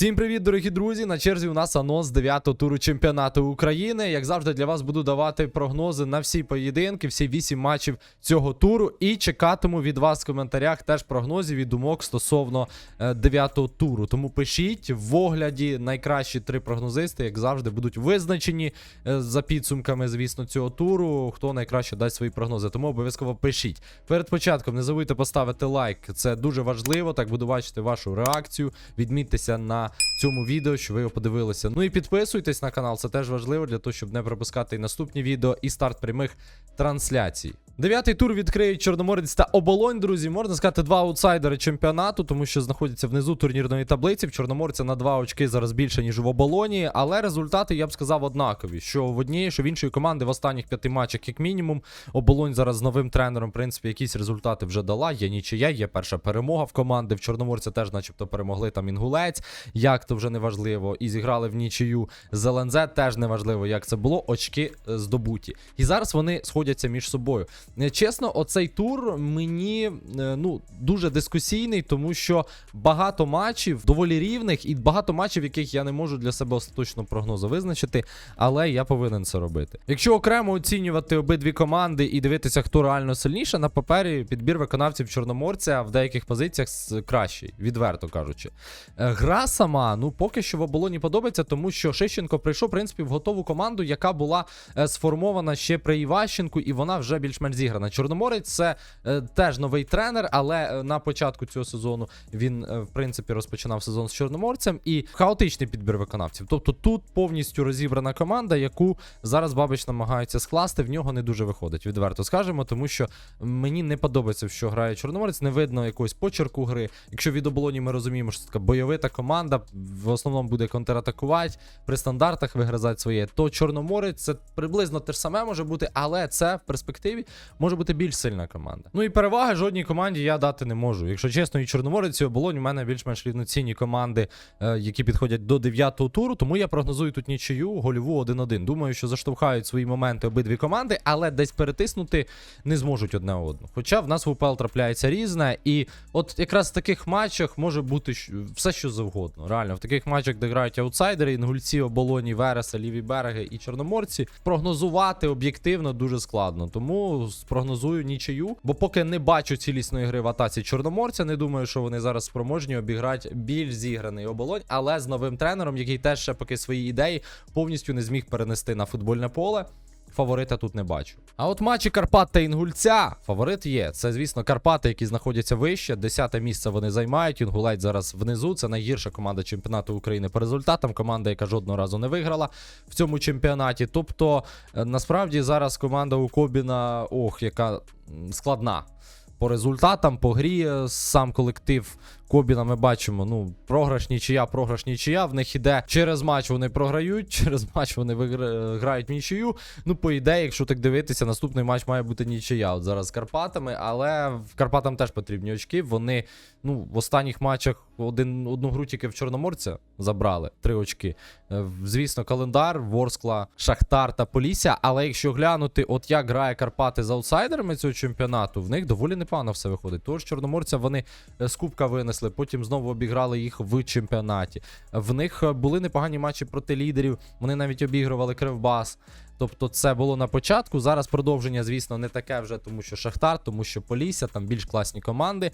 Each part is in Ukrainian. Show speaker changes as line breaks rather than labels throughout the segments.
Всім привіт, дорогі друзі! На черзі у нас анонс 9-го туру чемпіонату України. Як завжди, для вас буду давати прогнози на всі поєдинки, всі 8 матчів цього туру. І чекатиму від вас в коментарях теж прогнозів і думок стосовно 9-го туру. Тому пишіть в огляді найкращі три прогнозисти, як завжди, будуть визначені е, за підсумками, звісно, цього туру. Хто найкраще дасть свої прогнози. Тому обов'язково пишіть. Перед початком не забудьте поставити лайк. Це дуже важливо. Так буду бачити вашу реакцію. Відмітьтеся на цьому відео, що ви його подивилися. Ну і підписуйтесь на канал, це теж важливо для того, щоб не пропускати і наступні відео і старт прямих трансляцій. Дев'ятий тур відкриють Чорноморець та Оболонь, друзі. Можна сказати, два аутсайдери чемпіонату, тому що знаходяться внизу турнірної таблиці. В Чорноморця на два очки зараз більше, ніж в оболоні. Але результати, я б сказав, однакові. Що в однієї, що в іншої команди в останніх п'яти матчах, як мінімум. Оболонь зараз з новим тренером, в принципі, якісь результати вже дала. Є нічия, є перша перемога в команди. В Чорноморця теж, начебто, перемогли там інгулець. Як то вже не важливо. І зіграли в нічию з ЛНЗ, теж не важливо, як це було. Очки е, здобуті. І зараз вони сходяться між собою. Е, Чесно, оцей тур мені е, ну дуже дискусійний, тому що багато матчів доволі рівних, і багато матчів, яких я не можу для себе остаточно прогнозу визначити, але я повинен це робити. Якщо окремо оцінювати обидві команди і дивитися, хто реально сильніше, на папері підбір виконавців Чорноморця в деяких позиціях кращий, відверто кажучи. Е, Гра сама, ну поки що в оболоні подобається, тому що Шищенко прийшов, в принципі, в готову команду, яка була сформована ще при Іващенку, і вона вже більш-менш зіграна. Чорноморець це е, теж новий тренер, але е, на початку цього сезону він, е, в принципі, розпочинав сезон з Чорноморцем і хаотичний підбір виконавців. Тобто тут повністю розібрана команда, яку зараз Бабич намагається скласти. В нього не дуже виходить, відверто скажемо, тому що мені не подобається, що грає Чорноморець. Не видно якогось почерку гри. Якщо від оболоні ми розуміємо, що це така бойовита команда, в основному буде контратакувати, при стандартах вигризати своє, то Чорноморець це приблизно те ж саме може бути, але це в перспективі може бути більш сильна команда. Ну і переваги жодній команді я дати не можу. Якщо чесно, і Чорноморець, і оболонь у мене більш-менш рівноцінні команди, е, які підходять до 9-го туру. Тому я прогнозую тут нічию гольову 1-1. Думаю, що заштовхають свої моменти обидві команди, але десь перетиснути не зможуть одне одну. Хоча в нас в УПЛ трапляється різне, і от якраз в таких матчах може бути все, що завгодно. Реально, в таких матчах, де грають аутсайдери, інгульці, оболоні, Вереса, ліві береги і чорноморці, прогнозувати об'єктивно дуже складно. Тому спрогнозую нічию, бо поки не бачу цілісної гри в атаці чорноморця, не думаю, що вони зараз спроможні обіграти більш зіграний оболонь, але з новим тренером, який теж ще поки свої ідеї повністю не зміг перенести на футбольне поле. Фаворита тут не бачу. А от матчі Карпат та Інгульця фаворит є. Це, звісно, Карпати, які знаходяться вище. Десяте місце вони займають. Інгулець зараз внизу. Це найгірша команда чемпіонату України по результатам. Команда, яка жодного разу не виграла в цьому чемпіонаті. Тобто, е, насправді зараз команда у Кобіна, ох, яка складна. По результатам, по грі, е, сам колектив Кобіна ми бачимо, ну, програш нічия, програш нічия. В них іде через матч вони програють, через матч вони вигра- грають нічию. Ну, по ідеї, якщо так дивитися, наступний матч має бути нічия. От зараз з Карпатами, але в Карпатам теж потрібні очки. Вони ну, в останніх матчах один, одну гру тільки в Чорноморця забрали три очки. Е, Звісно, календар, Ворскла, Шахтар та Полісся. Але якщо глянути, от як грає Карпати з аутсайдерами цього чемпіонату, в них доволі непогано все виходить. Тож Чорноморця вони е, з Кубка винесли, потім знову обіграли їх в чемпіонаті. В них е, були непогані матчі проти лідерів. Вони навіть обігрували Кривбас. Тобто це було на початку. Зараз продовження, звісно, не таке вже, тому що Шахтар, тому що Полісся, там більш класні команди.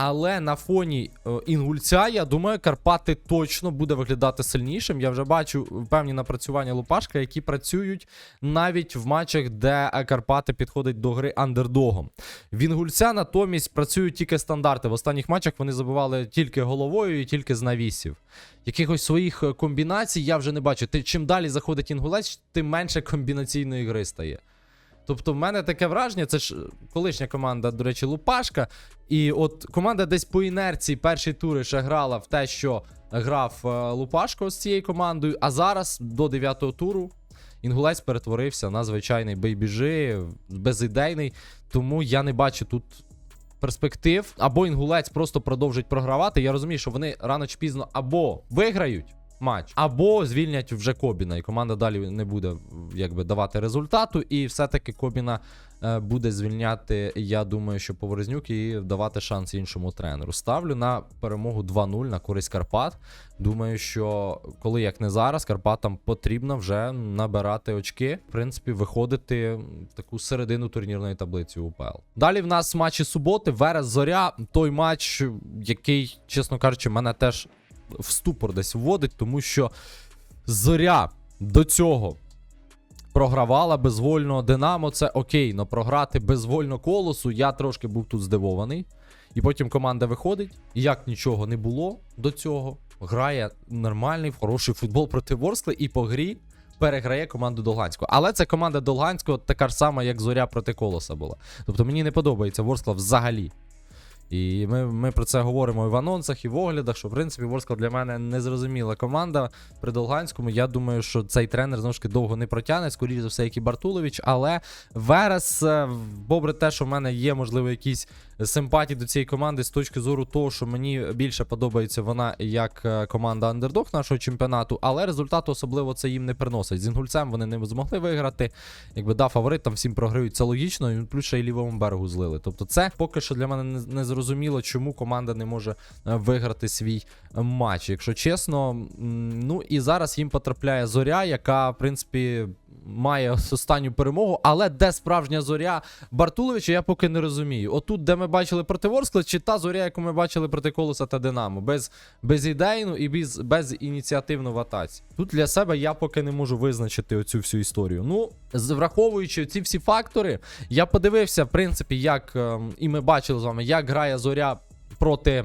Але на фоні е, Інгульця, я думаю, Карпати точно буде виглядати сильнішим. Я вже бачу певні напрацювання Лупашка, які працюють навіть в матчах, де Карпати підходять до гри андердогом. В Інгульця натомість працюють тільки стандарти. В останніх матчах вони забивали тільки головою і тільки з навісів. Якихось своїх е, комбінацій я вже не бачу. Ти чим далі заходить інгулець, тим менше комбінаційної гри стає. Тобто, в мене таке враження, це ж е, колишня команда, до речі, Лупашка. І от команда десь по інерції перші тури ще грала в те, що грав е, Лупашко з цією командою. А зараз до 9-го туру інгулець перетворився на звичайний бейбіжи, безідейний. Тому я не бачу тут перспектив. Або інгулець просто продовжить програвати. Я розумію, що вони рано чи пізно або виграють. Матч або звільнять вже Кобіна, і команда далі не буде якби давати результату, і все-таки Кобіна е, буде звільняти, я думаю, що Поворознюк і давати шанс іншому тренеру. Ставлю на перемогу 2-0 на користь Карпат. Думаю, що коли як не зараз, Карпатам потрібно вже набирати очки, в принципі, виходити в таку середину турнірної таблиці УПЛ. Далі в нас матчі суботи, Верес Зоря. Той матч, який, чесно кажучи, мене теж в ступор десь вводить, тому що Зоря до цього програвала безвольно Динамо. Це окей, але програти безвольно колосу. Я трошки був тут здивований. І потім команда виходить, як нічого не було до цього, грає нормальний, хороший футбол проти Ворскли і по грі переграє команду Долганського. Але це команда Долганського така ж сама, як Зоря проти Колоса була. Тобто мені не подобається Ворскла взагалі. І ми, ми про це говоримо і в анонсах, і в оглядах, що в принципі Ворскла для мене незрозуміла команда при Долганському. Я думаю, що цей тренер знову ж таки довго не протягне, скоріше за все, як і Бартулович. Але Верес, е, попри те, що в мене є, можливо, якісь симпатії до цієї команди з точки зору того, що мені більше подобається вона як е, команда андердог нашого чемпіонату, але результату особливо це їм не приносить. З інгульцем вони не змогли виграти. Якби да, фаворит там всім програють, це логічно, і плюс ще й лівому берегу злили. Тобто, це поки що для мене не, не зрозуміло, чому команда не може е, виграти свій е, матч. Якщо чесно, ну і зараз їм потрапляє зоря, яка, в принципі. Має останню перемогу, але де справжня зоря Бартуловича, я поки не розумію. Отут, де ми бачили проти Ворскла, чи та зоря, яку ми бачили проти Колоса та Динамо, без, без ідейну і без, без ініціативну в атаці. Тут для себе я поки не можу визначити оцю всю історію. Ну, враховуючи ці всі фактори, я подивився, в принципі, як ем, і ми бачили з вами, як грає зоря проти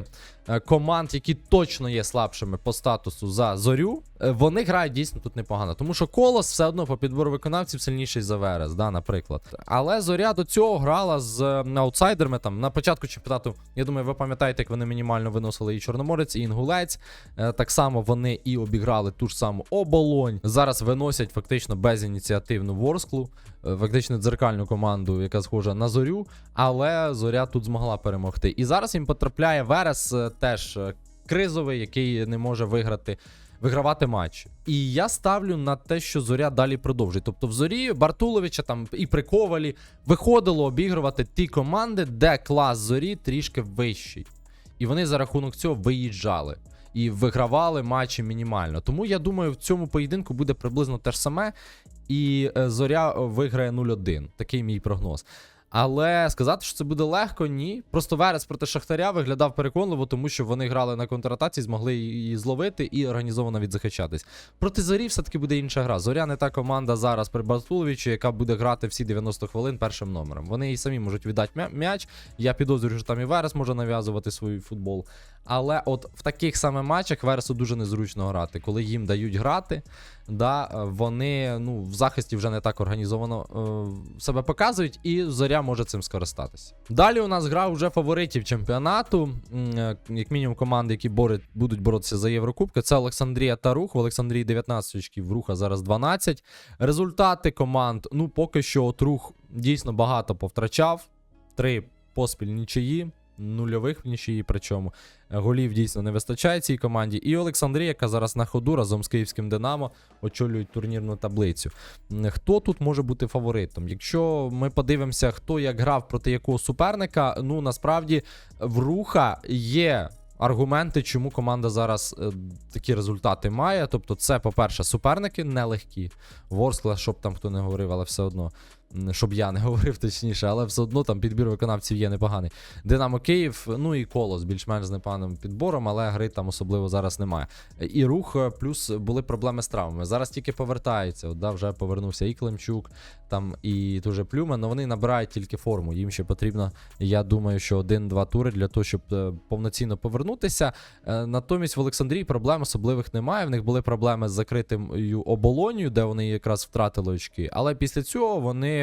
команд, які точно є слабшими по статусу за зорю, е, вони грають дійсно тут непогано. Тому що колос все одно по підбору виконавців сильніший за Верес, да, наприклад. Але зоря до цього грала з е, аутсайдерами. Там на початку чемпіонату, я думаю, ви пам'ятаєте, як вони мінімально виносили і Чорноморець, і Інгулець. Е, Так само вони і обіграли ту ж саму оболонь. Зараз виносять фактично безініціативну Ворсклу, е, фактично дзеркальну команду, яка схожа на зорю. Але зоря тут змогла перемогти. І зараз їм потрапляє Верес, е, теж е, кризовий, який не може виграти. Вигравати матчі. І я ставлю на те, що зоря далі продовжить. Тобто в зорі Бартуловича там і при Ковалі виходило обігрувати ті команди, де клас зорі трішки вищий. І вони за рахунок цього виїжджали і вигравали матчі мінімально. Тому я думаю, в цьому поєдинку буде приблизно те ж саме. І е, зоря е, виграє 0-1. Такий мій прогноз. Але сказати, що це буде легко, ні. Просто Верес проти Шахтаря виглядав переконливо, тому що вони грали на контратаці, змогли її зловити і організовано відзахищатись. Проти зорі все-таки буде інша гра. Зоря не та команда зараз при Батуловичі, яка буде грати всі 90 хвилин першим номером. Вони і самі можуть віддати м'яч. Я підозрюю, що там і Верес може нав'язувати свій футбол. Але от в таких саме матчах Вересу дуже незручно грати. Коли їм дають грати, да, е, вони ну, в захисті вже не так організовано е, себе показують, і зоря може цим скористатися. Далі у нас гра вже фаворитів чемпіонату, е, як мінімум команди, які борють, будуть боротися за Єврокубки. Це Олександрія та Рух. В Олександрії 19 очків, Руха зараз 12. Результати команд, ну поки що от Рух дійсно багато повтрачав. Три поспіль нічиї. Нульових в нічиї, причому Е, голів дійсно не вистачає цій команді. І Олександрія, яка зараз на ходу разом з київським Динамо очолюють турнірну таблицю. Хто тут може бути фаворитом? Якщо ми подивимося, хто як грав проти якого суперника, ну насправді в руха є. Аргументи, чому команда зараз е, такі результати має. Тобто, це, по-перше, суперники нелегкі. Ворскла, щоб там хто не говорив, але все одно. Щоб я не говорив точніше, але все одно там підбір виконавців є непоганий. Динамо Київ, ну і колос більш-менш з непоганим підбором, але гри там особливо зараз немає. І рух, е, плюс були проблеми з травмами. Зараз тільки повертаються. От, да, вже повернувся і Климчук, там і дуже Плюмен, але вони набирають тільки форму. Їм ще потрібно, я думаю, що один-два тури для того, щоб е, повноцінно повернутися. Е, Натомість в Олександрії проблем особливих немає. В них були проблеми з закритою оболонію, де вони якраз втратили очки. Але після цього вони.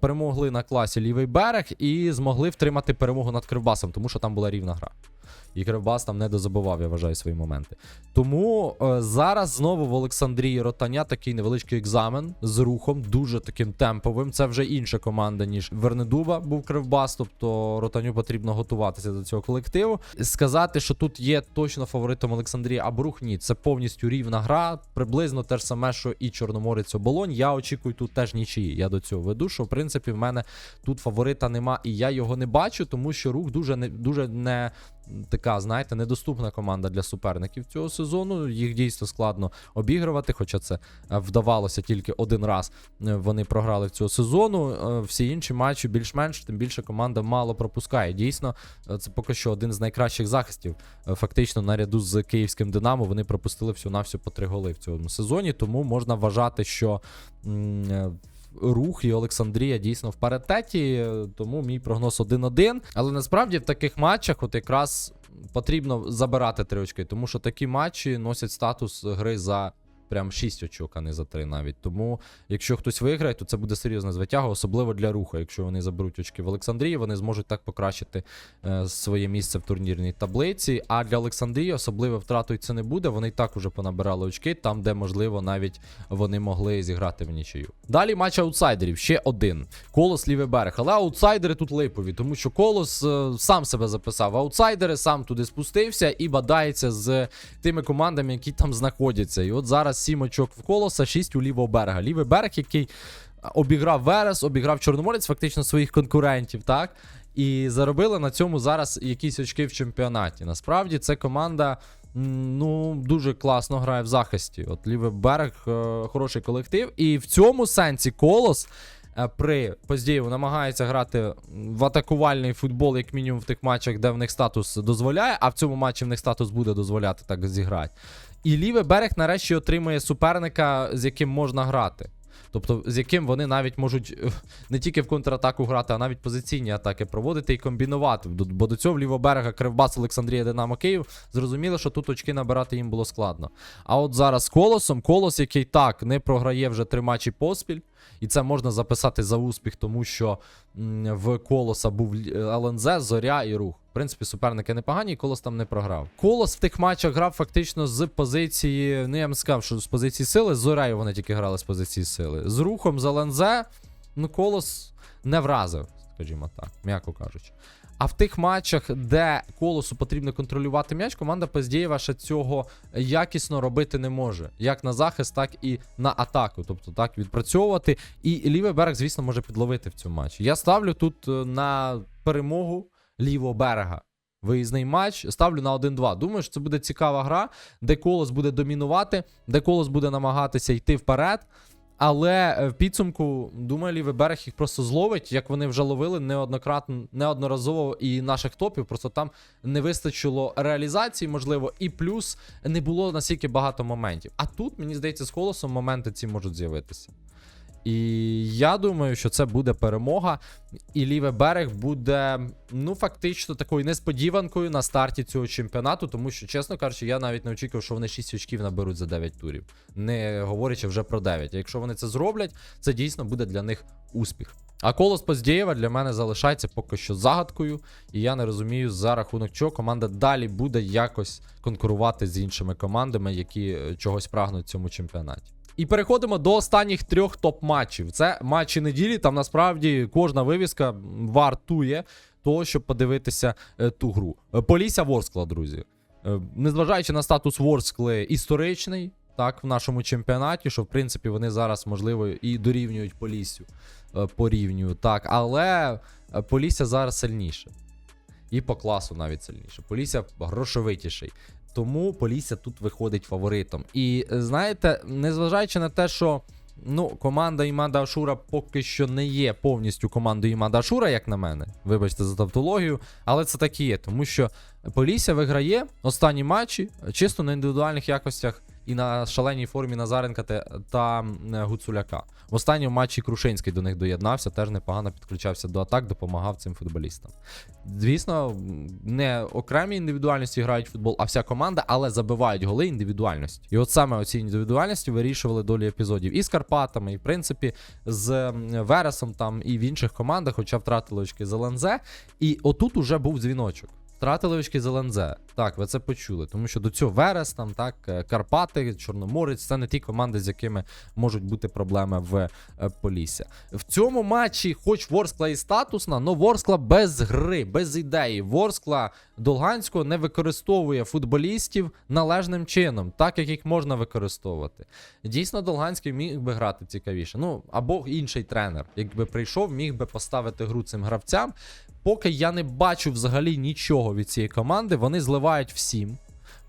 Перемогли на класі лівий берег і змогли втримати перемогу над Кривбасом, тому що там була рівна гра. І Кривбас там не дозабував, я вважаю, свої моменти. Тому е, зараз знову в Олександрії Ротаня такий невеличкий екзамен з рухом, дуже таким темповим. Це вже інша команда, ніж Вернедуба був Кривбас. Тобто Ротаню потрібно готуватися до цього колективу. Сказати, що тут є точно фаворитом Олександрії або рух, ні, це повністю рівна гра. Приблизно те ж саме, що і Чорноморець Оболонь. Я очікую тут теж нічиї. Я до цього веду, що в принципі, в мене тут фаворита нема, і я його не бачу, тому що рух дуже не дуже не така, знаєте, недоступна команда для суперників цього сезону. Їх дійсно складно обігрувати, хоча це е, вдавалося тільки один раз. е, Вони програли в цього сезону. Е, Всі інші матчі більш-менш, тим більше команда мало пропускає. Дійсно, це поки що один з найкращих захистів. Фактично, наряду з київським Динамо вони пропустили всю на всю по три голи в цьому сезоні. Тому можна вважати, що. Рух і Олександрія дійсно в паритеті, тому мій прогноз 1-1. Але насправді в таких матчах, от якраз потрібно забирати три очки, тому що такі матчі носять статус гри за прям 6 очок, а не за 3 навіть. Тому, якщо хтось виграє, то це буде серйозна звитяга, особливо для руха. Якщо вони заберуть очки в Олександрії, вони зможуть так покращити е, своє місце в турнірній таблиці. А для Олександрії особливо втратою це не буде. Вони і так уже понабирали очки, там, де можливо навіть вони могли зіграти в нічию. Далі матч аутсайдерів ще один. Колос лівий берег. Але аутсайдери тут липові, тому що Колос е, сам себе записав. Аутсайдери сам туди спустився і бадається з тими командами, які там знаходяться. І от зараз 7 очок в колоса, 6 у лівого берега. Лівий берег, який обіграв Верес, обіграв Чорноморець, фактично своїх конкурентів, так? І заробили на цьому зараз якісь очки в чемпіонаті. Насправді це команда. Ну, дуже класно грає в захисті. От лівий берег, е, хороший колектив. І в цьому сенсі колос е, при Поздєєву намагається грати в атакувальний футбол, як мінімум в тих матчах, де в них статус дозволяє, а в цьому матчі в них статус буде дозволяти так зіграти. І лівий берег нарешті отримує суперника, з яким можна грати. Тобто, з яким вони навіть можуть е, не тільки в контратаку грати, а навіть позиційні атаки проводити і комбінувати. Бо до цього в лівого берега Кривбас, Олександрія, Динамо Київ зрозуміло, що тут очки набирати їм було складно. А от зараз колосом, колос, який так не програє вже три матчі поспіль, і це можна записати за успіх, тому що в колоса був ЛНЗ, Зоря і рух. В принципі, суперники непогані, і колос там не програв. Колос в тих матчах грав фактично з позиції. Ну я б сказав, що з позиції сили. З Зорею вони тільки грали з позиції сили. З рухом з ЛНЗ, ну колос не вразив, скажімо так, м'яко кажучи. А в тих матчах, де колосу потрібно контролювати м'яч, команда Пездєєва ще цього якісно робити не може. Як на захист, так і на атаку. Тобто так відпрацьовувати. І лівий берег, звісно, може підловити в цьому матчі. Я ставлю тут е, на перемогу лівого берега. Виїзний матч ставлю на 1-2. Думаю, що це буде цікава гра, де колос буде домінувати, де колос буде намагатися йти вперед. Але е, в підсумку, думаю, лівий берег їх просто зловить, як вони вже ловили неоднократно, неодноразово і наших топів. Просто там не вистачило реалізації, можливо, і плюс не було настільки багато моментів. А тут, мені здається, з колосом моменти ці можуть з'явитися. І я думаю, що це буде перемога. І лівий берег буде, ну, фактично, такою несподіванкою на старті цього чемпіонату, тому що, чесно кажучи, я навіть не очікував, що вони 6 очків наберуть за 9 турів, не говорячи вже про 9. А якщо вони це зроблять, це дійсно буде для них успіх. А колос Поздєєва для мене залишається поки що загадкою, і я не розумію, за рахунок чого команда далі буде якось конкурувати з іншими командами, які е, чогось прагнуть в цьому чемпіонаті. І переходимо до останніх трьох топ-матчів. Це матчі неділі. Там насправді кожна вивіска вартує того, щоб подивитися е, ту гру. Е, Полісся Ворскла, друзі. Е, Незважаючи на статус Ворскли історичний, так, в нашому чемпіонаті, що в принципі вони зараз, можливо, і дорівнюють Поліссю по рівню, так, але Полісся зараз сильніше. І по класу навіть сильніше. Полісся грошовитіший. Тому Полісся тут виходить фаворитом. І е, знаєте, незважаючи на те, що ну, команда Імада Ашура поки що не є повністю командою Імада Ашура, як на мене. Вибачте за тавтологію, але це так і є, тому що Полісся виграє останні матчі чисто на індивідуальних якостях і на шаленій формі Назаренка та, Гуцуляка. В останньому матчі Крушинський до них доєднався, теж непогано підключався до атак, допомагав цим футболістам. Звісно, не окремі індивідуальності грають в футбол, а вся команда, але забивають голи індивідуальності. І от саме оці індивідуальності вирішували долі епізодів і з Карпатами, і в принципі з Вересом там і в інших командах, хоча втратили очки з ЛНЗ. І отут уже був дзвіночок. Втратили очки з. Так, ви це почули. Тому що до цього Верес, там, так, е, Карпати, Чорноморець це не ті команди, з якими можуть бути проблеми в е, Полісся. В цьому матчі, хоч Ворскла і статусна, але Ворскла без гри, без ідеї. Ворскла Долганського не використовує футболістів належним чином, так як їх можна використовувати. Дійсно, Долганський міг би грати цікавіше. Ну, або інший тренер, якби прийшов, міг би поставити гру цим гравцям. Поки я не бачу взагалі нічого від цієї команди, вони зливають всім.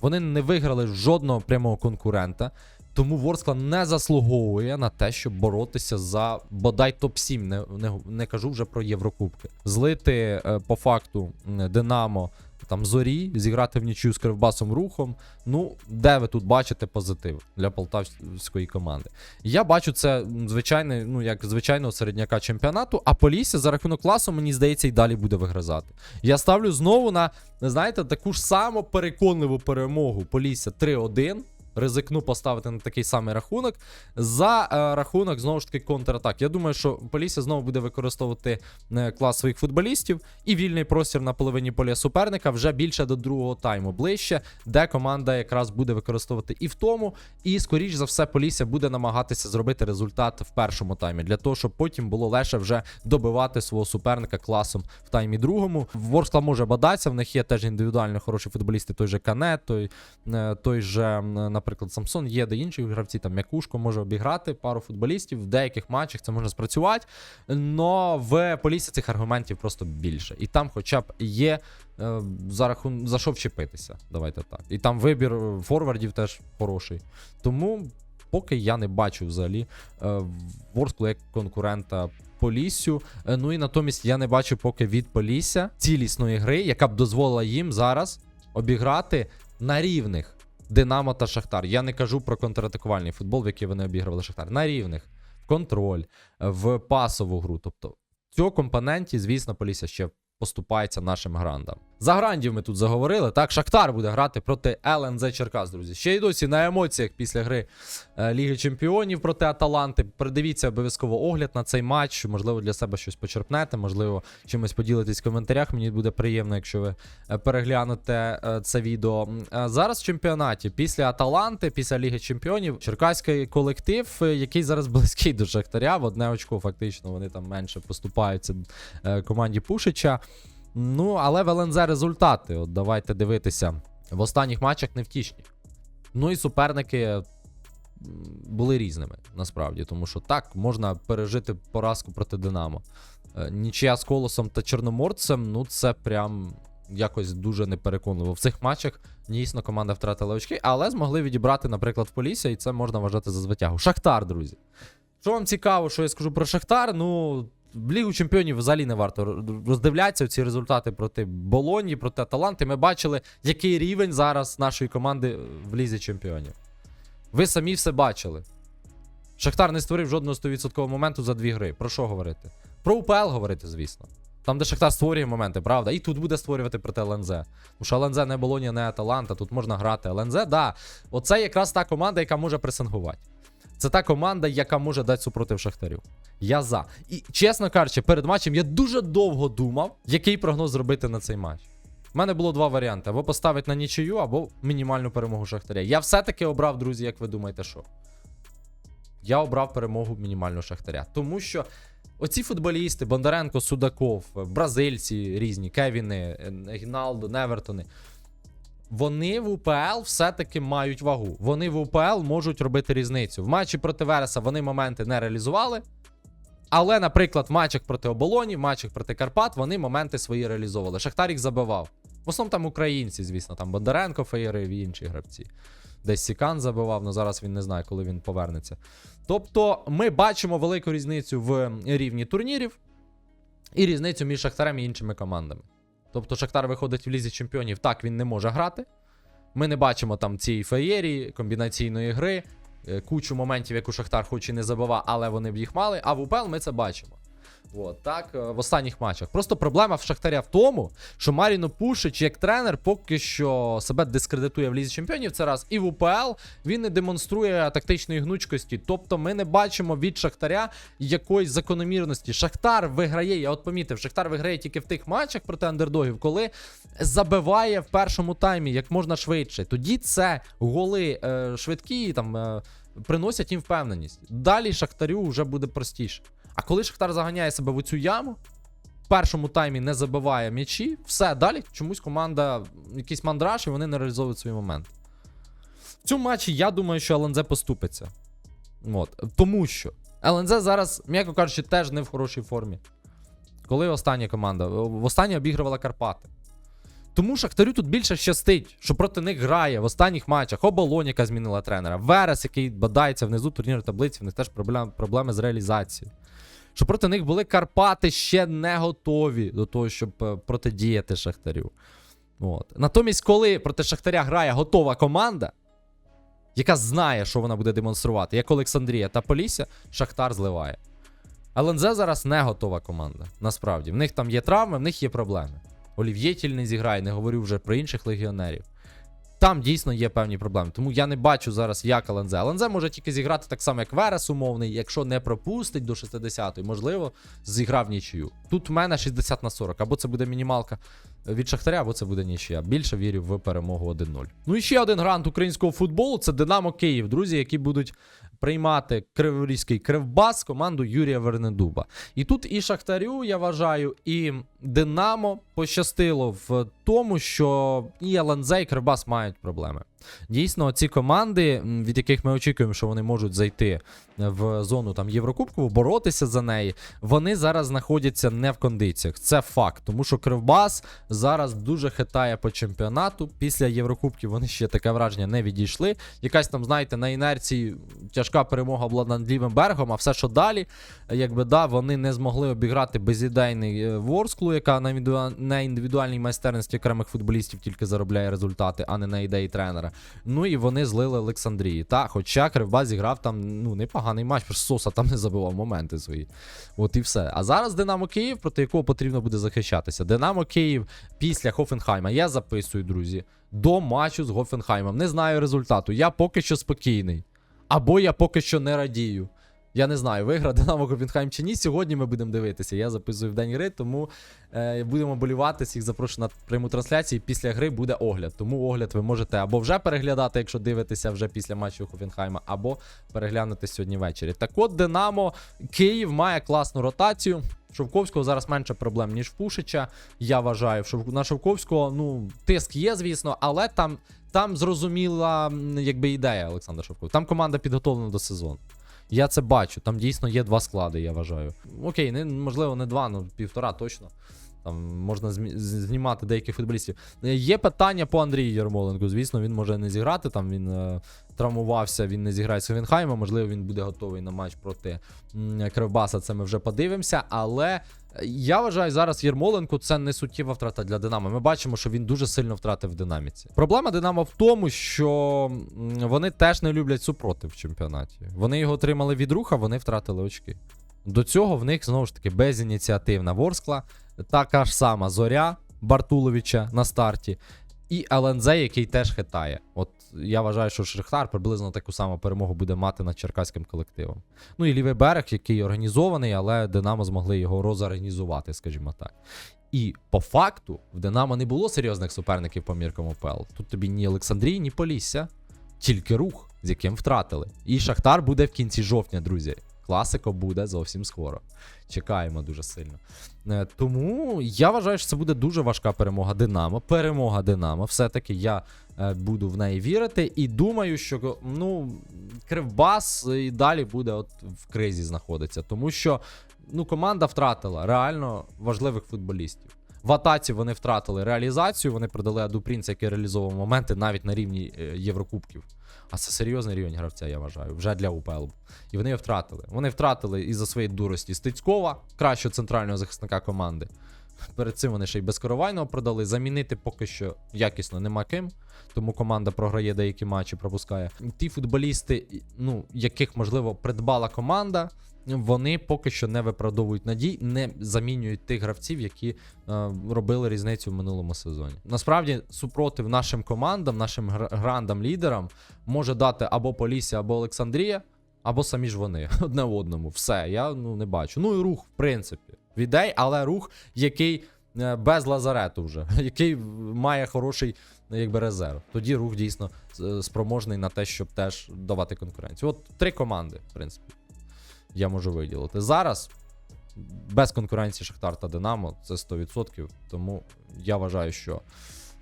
Вони не виграли жодного прямого конкурента. Тому Ворскла не заслуговує на те, щоб боротися за бодай топ-7. Не, не, не кажу вже про Єврокубки. Злити е, по факту Динамо там зорі, зіграти в нічию з кривбасом рухом. Ну, де ви тут бачите позитив для полтавської команди? Я бачу це звичайне, ну як звичайного середняка чемпіонату, а Полісся за рахунок класу, мені здається, і далі буде вигризати. Я ставлю знову на, знаєте, таку ж саму переконливу перемогу Полісся 3-1. Ризикну поставити на такий самий рахунок. За е, рахунок, знову ж таки, контратак. Я думаю, що Полісся знову буде використовувати е, клас своїх футболістів і вільний простір на половині поля суперника вже більше до другого тайму ближче, де команда якраз буде використовувати і в тому, і скоріш за все, Полісся буде намагатися зробити результат в першому таймі, для того, щоб потім було легше вже добивати свого суперника класом в таймі другому. Ворскла може бадатися, в них є теж індивідуально хороші футболісти, той же Кане, той, е, той же, м, наприклад, Самсон, є де інші гравці, там Мякушко може обіграти пару футболістів. В деяких матчах це може спрацювати. Но в Полісі цих аргументів просто більше. І там, хоча б є е, за рахун... за що вчепитися. Давайте так. І там вибір е, форвардів теж хороший. Тому поки я не бачу взагалі е, Ворсклу як конкурента. Поліссю. Ну і натомість я не бачу поки від Полісся цілісної гри, яка б дозволила їм зараз обіграти на рівних Динамо та Шахтар. Я не кажу про контратакувальний футбол, в який вони обігрували Шахтар. На рівних, в контроль, в пасову гру. Тобто, в цьому компоненті, звісно, Полісся ще поступається нашим грандам. За грандів ми тут заговорили. Так, Шахтар буде грати проти ЛНЗ Черкас, друзі. Ще й досі на емоціях після гри е, Ліги Чемпіонів проти Аталанти. Придивіться обов'язково огляд на цей матч. Можливо, для себе щось почерпнете, можливо, чимось поділитесь в коментарях. Мені буде приємно, якщо ви е, переглянете е, це відео. Зараз в чемпіонаті після Аталанти, після Ліги Чемпіонів, черкаський колектив, який зараз близький до Шахтаря, в одне очко фактично вони там менше поступаються команді Пушича. Ну, але в ЛНЗ результати. От давайте дивитися. В останніх матчах невтішні. Ну і суперники були різними, насправді, тому що так, можна пережити поразку проти Динамо. Е, Нічия з колосом та Чорноморцем, ну це прям якось дуже непереконливо. В цих матчах дійсно команда втратила очки, але змогли відібрати, наприклад, в Полісся, і це можна вважати за звитягу. Шахтар, друзі. Що вам цікаво, що я скажу про Шахтар? Ну, в Лігу чемпіонів взагалі не варто роздивлятися ці результати проти Болоні, проти Аталанти. Ми бачили, який рівень зараз нашої команди в Лізі чемпіонів. Ви самі все бачили. Шахтар не створив жодного 100% моменту за дві гри. Про що говорити? Про УПЛ говорити, звісно. Там, де Шахтар створює моменти, правда? І тут буде створювати проти ЛНЗ. Тому що ЛНЗ не Болонія, не Аталанта, тут можна грати. ЛНЗ, да. Оце якраз та команда, яка може пресингувати. Це та команда, яка може дати супротив Шахтарю. Я за. І чесно кажучи, перед матчем я дуже довго думав, який прогноз зробити на цей матч. У мене було два варіанти: або поставити на нічию, або мінімальну перемогу Шахтаря. Я все-таки обрав, друзі, як ви думаєте, що? Я обрав перемогу мінімальну Шахтаря. Тому що оці футболісти, Бондаренко, Судаков, бразильці різні, Кевіни, Гіналдо, Невертони. Вони в УПЛ все-таки мають вагу. Вони в УПЛ можуть робити різницю. В матчі проти Вереса вони моменти не реалізували. Але, наприклад, в матчах проти Оболоні, в матчах проти Карпат вони моменти свої реалізовували. Шахтар їх забивав. В основному там українці, звісно, там Бондаренко феєрив і інші гравці. Десь Сікан забивав, але зараз він не знає, коли він повернеться. Тобто, ми бачимо велику різницю в рівні турнірів і різницю між Шахтарем і іншими командами. Тобто Шахтар виходить в лізі чемпіонів, так він не може грати. Ми не бачимо там цієї феєрії, комбінаційної гри, е, кучу моментів, яку Шахтар хоч і не забував, але вони б їх мали. А в УПЛ ми це бачимо. От, так, е, в останніх матчах. Просто проблема в Шахтаря в тому, що Маріно Пушич як тренер поки що себе дискредитує в лізі чемпіонів. Це раз. І в УПЛ він не демонструє тактичної гнучкості. Тобто ми не бачимо від Шахтаря якоїсь закономірності. Шахтар виграє. Я от помітив, Шахтар виграє тільки в тих матчах проти андердогів, коли забиває в першому таймі як можна швидше. Тоді це голи е, швидкі, там е, приносять їм впевненість. Далі Шахтарю вже буде простіше. А коли Шахтар заганяє себе в цю яму, в першому таймі не забиває м'ячі, все, далі чомусь команда, якийсь мандраж, і вони не реалізовують свій момент. В цьому матчі я думаю, що ЛНЗ поступиться. От. Тому що ЛНЗ зараз, м'яко кажучи, теж не в хорошій формі. Коли остання команда? Востаннє обігрувала Карпати. Тому Шахтарю тут більше щастить, що проти них грає в останніх матчах. Оболонь, яка змінила тренера. Верес, який бодається внизу турнірної таблиці, в них теж проблем, проблеми з реалізацією. Що проти них були Карпати ще не готові до того, щоб е, протидіяти Шахтарю. От. Натомість, коли проти Шахтаря грає готова команда, яка знає, що вона буде демонструвати, як Олександрія та Полісся, Шахтар зливає. ЛНЗ зараз не готова команда. Насправді, в них там є травми, в них є проблеми. Олів'є Тіль не зіграє, не говорю вже про інших легіонерів. Там дійсно є певні проблеми. Тому я не бачу зараз, як ЛНЗ. ЛНЗ може тільки зіграти так само, як Верес умовний, якщо не пропустить до 60-ї, можливо, зіграв нічию. Тут в мене 60 на 40. Або це буде мінімалка від Шахтаря, або це буде нічия. Більше вірю в перемогу 1-0. Ну і ще один грант українського футболу це Динамо Київ, друзі, які будуть приймати Криворізький Кривбас, команду Юрія Вернедуба. І тут і Шахтарю, я вважаю, і Динамо пощастило в тому, що і ЛНЗ, і Кривбас мають проблеми. Дійсно, ці команди, від яких ми очікуємо, що вони можуть зайти в зону там Єврокубку, боротися за неї, вони зараз знаходяться не в кондиціях. Це факт, тому що Кривбас зараз дуже хитає по чемпіонату. Після Єврокубків вони ще таке враження не відійшли. Якась там, знаєте, на інерції тяжка перемога була над лівим берегом, а все, що далі, якби да, вони не змогли обіграти безідейний е, Ворсклу, яка на. На індивідуальній майстерності окремих футболістів тільки заробляє результати, а не на ідеї тренера. Ну і вони злили Олександрії. Та, хоча Кривбас зіграв там ну, непоганий матч, просто Соса там не забивав моменти свої. От і все. А зараз Динамо Київ, проти якого потрібно буде захищатися. Динамо Київ після Хофенхайма. Я записую, друзі, до матчу з Гофенхаймом. Не знаю результату. Я поки що спокійний. Або я поки що не радію. Я не знаю, виграє Динамо Копенхайм чи ні. Сьогодні ми будемо дивитися. Я записую в день гри, тому е, будемо болівати. Всіх запрошую на пряму трансляцію. Після гри буде огляд. Тому огляд ви можете або вже переглядати, якщо дивитеся вже після матчу Хофенхайма, або переглянути сьогодні ввечері. Так от Динамо Київ має класну ротацію. Шовковського зараз менше проблем, ніж в Пушича. Я вважаю, що на Шовковського ну тиск є, звісно, але там, там зрозуміла якби ідея Олександра Шовковського. Там команда підготовлена до сезону. Я це бачу. Там дійсно є два склади, я вважаю. Окей, не, можливо, не два, ну півтора точно. Там можна знімати деяких футболістів. Е, Є питання по Андрію Ярмоленку. Звісно, він може не зіграти. Там він е, травмувався, він не зіграє з Ховенхаймом. Можливо, він буде готовий на матч проти Кривбаса. Це ми вже подивимося. Але я вважаю, зараз Єрмоленко це не суттєва втрата для Динамо. Ми бачимо, що він дуже сильно втратив в динаміці. Проблема Динамо в тому, що вони теж не люблять супротив в чемпіонаті. Вони його отримали від руха, вони втратили очки. До цього в них знову ж таки безініціативна Ворскла, така ж сама Зоря Бартуловича на старті, і ЛНЗ, який теж хитає. От я вважаю, що Шахтар приблизно таку саму перемогу буде мати над черкаським колективом. Ну і лівий берег, який організований, але Динамо змогли його розорганізувати, скажімо так. І по факту в Динамо не було серйозних суперників по міркам ОПЛ. Тут тобі ні Олександрій, ні Полісся, тільки рух, з яким втратили. І Шахтар буде в кінці жовтня, друзі. Класико буде зовсім скоро. Чекаємо дуже сильно. Е, Тому я вважаю, що це буде дуже важка перемога Динамо. Перемога Динамо. Все-таки я буду в неї вірити. І думаю, що ну, Кривбас і далі буде от в кризі знаходиться. Тому що ну, команда втратила реально важливих футболістів. В атаці вони втратили реалізацію, вони продали Аду Принца, який реалізовував моменти навіть на рівні е, Єврокубків. А це серйозний рівень гравця, я вважаю, вже для УПЛ. І вони його втратили. Вони втратили із-за своєї дурості Стецькова, кращого центрального захисника команди. Перед цим вони ще й безкоровайного продали. Замінити поки що якісно нема ким. Тому команда програє деякі матчі, пропускає. Ті футболісти, ну, яких, можливо, придбала команда, вони поки що не виправдовують надій, не замінюють тих гравців, які е, робили різницю в минулому сезоні. Насправді, супротив нашим командам, нашим грандам, лідерам може дати або Полісся, або Олександрія, або самі ж вони одне одному. Все, я ну не бачу. Ну і рух, в принципі, в ідей, але рух, який е, без лазарету вже, який має хороший якби резерв. Тоді рух дійсно е, спроможний на те, щоб теж давати конкуренцію. От три команди, в принципі, я можу виділити. Зараз без конкуренції Шахтар та Динамо це 100%. Тому я вважаю, що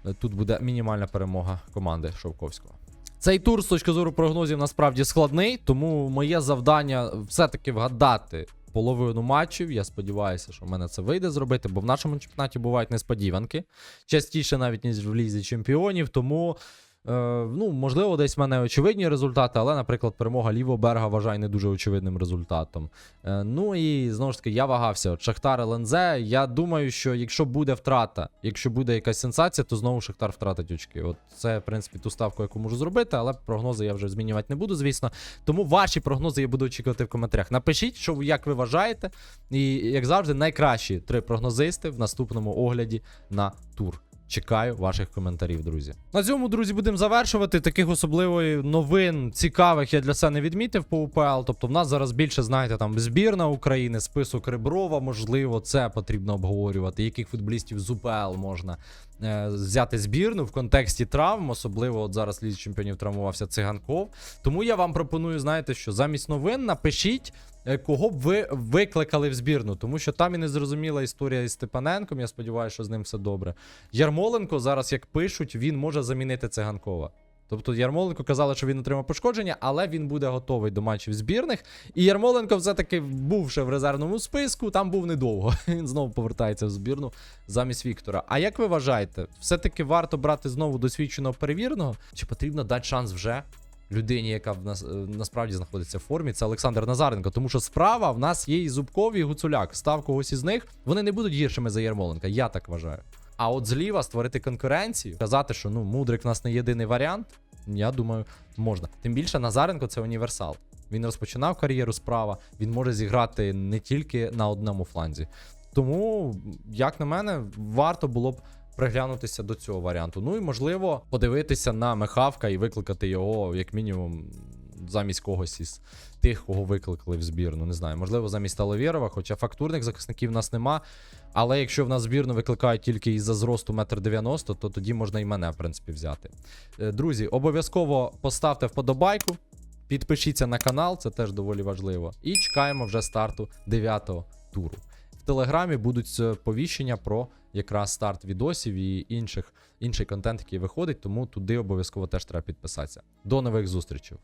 е, тут буде мінімальна перемога команди Шовковського. Цей тур з точки зору прогнозів насправді складний, тому моє завдання все-таки вгадати половину матчів. Я сподіваюся, що в мене це вийде зробити, бо в нашому чемпіонаті бувають несподіванки. Частіше навіть ніж в лізі чемпіонів. Тому, ну, можливо, десь в мене очевидні результати, але, наприклад, перемога лівого берега вважаю не дуже очевидним результатом. Е, ну і знову ж таки, я вагався. Шахтар ЛНЗ. Я думаю, що якщо буде втрата, якщо буде якась сенсація, то знову Шахтар втратить очки. От це, в принципі, ту ставку, яку можу зробити, але прогнози я вже змінювати не буду, звісно. Тому ваші прогнози я буду очікувати в коментарях. Напишіть, що як ви вважаєте. І як завжди, найкращі три прогнозисти в наступному огляді на тур. Чекаю ваших коментарів, друзі. На цьому, друзі, будемо завершувати. Таких особливої новин цікавих я для себе не відмітив по УПЛ. Тобто, в нас зараз більше, знаєте, там збірна України, список Реброва, можливо, це потрібно обговорювати. Яких футболістів з УПЛ можна е, взяти збірну в контексті травм, особливо от зараз лізі чемпіонів травмувався циганков. Тому я вам пропоную, знаєте, що замість новин напишіть. Е, Кого б ви викликали в збірну, тому що там і незрозуміла історія із Степаненком. Я сподіваюся, що з ним все добре. Ярмоленко зараз, як пишуть, він може замінити циганкова. Тобто Ярмоленко казали, що він отримав пошкодження, але він буде готовий до матчів збірних. І Ярмоленко все-таки був ще в резервному списку, там був недовго. Він знову повертається в збірну замість Віктора. А як ви вважаєте, все-таки варто брати знову досвідченого перевіреного? Чи потрібно дати шанс вже людині, яка в нас е, насправді знаходиться в формі? Це Олександр Назаренко. Тому що справа в нас є і Зубков, і Гуцуляк. Став когось із них. Вони не будуть гіршими за Ярмоленка. Я так вважаю. А от зліва створити конкуренцію, казати, що ну Мудрик в нас не єдиний варіант. Я думаю, можна. Тим більше Назаренко це універсал. Він розпочинав кар'єру справа, він може зіграти не тільки на одному фланзі. Тому, як на мене, варто було б приглянутися до цього варіанту. Ну і можливо подивитися на Мехавка і викликати його, як мінімум, замість когось із тих, кого викликали в збірну. Не знаю, можливо, замість Таловєрова, хоча фактурних захисників в нас нема. Але якщо в нас збірну викликають тільки із-за зросту 1,90 м, то тоді можна і мене, в принципі, взяти. Е, Друзі, обов'язково поставте вподобайку, підпишіться на канал, це теж доволі важливо. І чекаємо вже старту 9-го туру. Телеграмі будуть е, повіщення про якраз старт відосів і інших, інший контент, який виходить, тому туди обов'язково теж треба підписатися. До нових зустрічей!